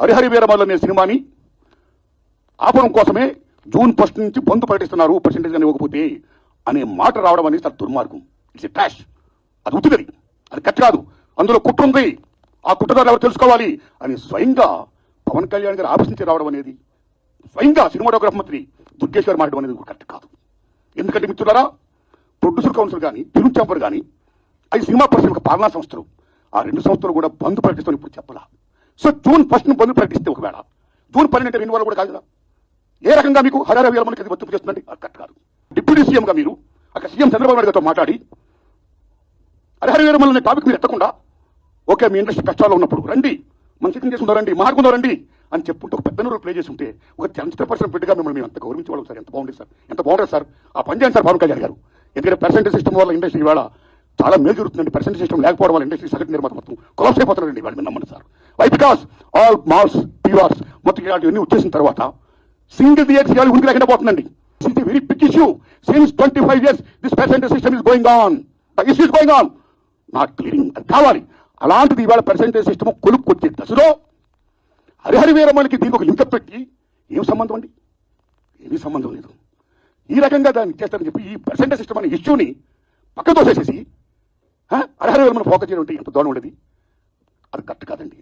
హరిహరి వీరమల్లు అనే సినిమాని ఆపడం కోసమే జూన్ ఫస్ట్ నుంచి బంధు ప్రకటిస్తున్నారు పర్సెంటేజ్ కానీ ఇవ్వకపోతే అనే మాట రావడం అనేది చాలా దుర్మార్గం. ఇట్స్ ట్రాష్ అది ఉత్తిగది. అది కరెక్ట్ కాదు. అందులో కుట్ర ఉంది. ఆ కుట్రదారు ఎవరు తెలుసుకోవాలి? అని స్వయంగా పవన్ కళ్యాణ్ గారు ఆఫీస్ నుంచి రావడం అనేది స్వయంగా సినిమాటోగ్రఫ్ మంత్రి దుర్గేష్ గారు మాట్లాడడం అనేది కరెక్ట్ కాదు. ఎందుకంటే మిత్రులారా ప్రొడ్యూసర్ కౌన్సిల్ కానీ ఫిల్మ్ ఛాంబర్ కానీ అది సినిమా పరిశ్రమ పాలనా సంస్థలు. ఆ రెండు సంస్థలు కూడా బంద్ ప్రకటిస్తాను ఇప్పుడు చెప్పాలా. సో జూన్ ఫస్ట్ను బంద్ ప్రకటిస్తే ఒకవేళ. జూన్ పన్నెండు అంటే రెండు కూడా కాదు ఏ రకంగా మీకు హరార వీరమణికి అది వర్తింపు చేస్తుందండి అది కరెక్ట్ కాదు. డిప్యూటీ సీఎంగా మీరు అక్కడ సీఎం చంద్రబాబు నాయుడు గారితో మాట్లాడి హరిహర వీరమల్ అనే టాపిక్ మీరు ఎత్తకుండా ఓకే మీ ఇండస్ట్రీ కష్టాల్లో ఉన్నప్పుడు రండి మన సిద్ధం చేసుకుందాం రండి మాట్లాడుకుందాం రండి అని చెప్పుకుంటూ ఒక పెద్ద ప్లే చేసి ఉంటే ఒక చలనచిత్ర పరిశ్రమ బిడ్డగా మిమ్మల్ని మేము అంత గౌరవించేవాళ్ళం సార్. ఎంత బాగుంది సార్. ఎంత బాగుంటుంది సార్. ఆ పని చేయండి సార్ పవన్ కళ్యాణ్ గారు. ఎందుకంటే పర్సెంటేజ్ సిస్టమ్ వల్ల ఇండస్ట్రీ ఇవాళ చాలా మేలు జరుగుతుందండి. పర్సెంటేజ్ సిస్టమ్ లేకపోవడం వల్ల ఇండస్ట్రీ సగటు నిర్మాత మొత్తం కొలాప్స్ అయిపోతున్నారండి వాళ్ళు మీరు నమ్మండి sir. Why because all malls PRs మొత్తం ఇలాంటివన్నీ వచ్చేసిన తర్వాత సింగిల్ థియేటర్ చేయాలి ఉనికి లేకుండా పోతుందండి. It very big issue since twenty five years this percentage system is going on the issue is going on not clearing అది కావాలి. అలాంటిది ఇవాళ పర్సెంటేజ్ సిస్టమ్ కొలుక్కొచ్చే దశలో హరిహరి వీరమణికి దీనికి ఒక లింకప్ పెట్టి ఏం సంబంధం అండి? ఏమీ సంబంధం లేదు. ఈ రకంగా దాన్ని చేస్తారని చెప్పి ఈ పర్సెంటేజ్ సిస్టమ్ అనే ఇష్యూని పక్కతో చేసేసి హరిహరి వీరమ్మని ఫోకస్ చేయడం అంటే ఎంత దూరం ఉండేది? అది కరెక్ట్ కాదండి.